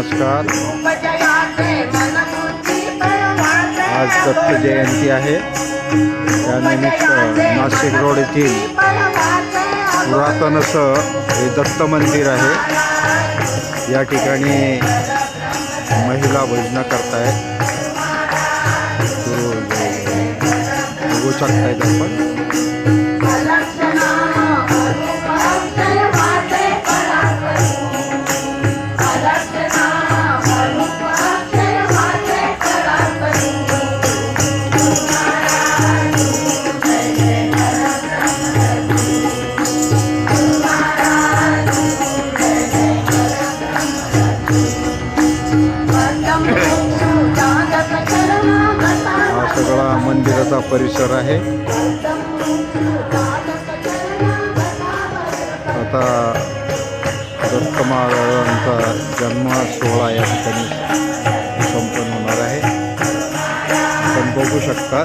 नमस्कार आज दत्त जयंती आहे त्यानिमित्त नाशिक रोड येथील पुरातन असं हे दत्त मंदिर आहे या ठिकाणी महिला भजनं करतायत बघू शकतायत आपण हा सगळा मंदिराचा परिसर आहे. आता दत्त जन्म सोहळा या ठिकाणी संपन्न होणार आहे. आपण बघू शकता.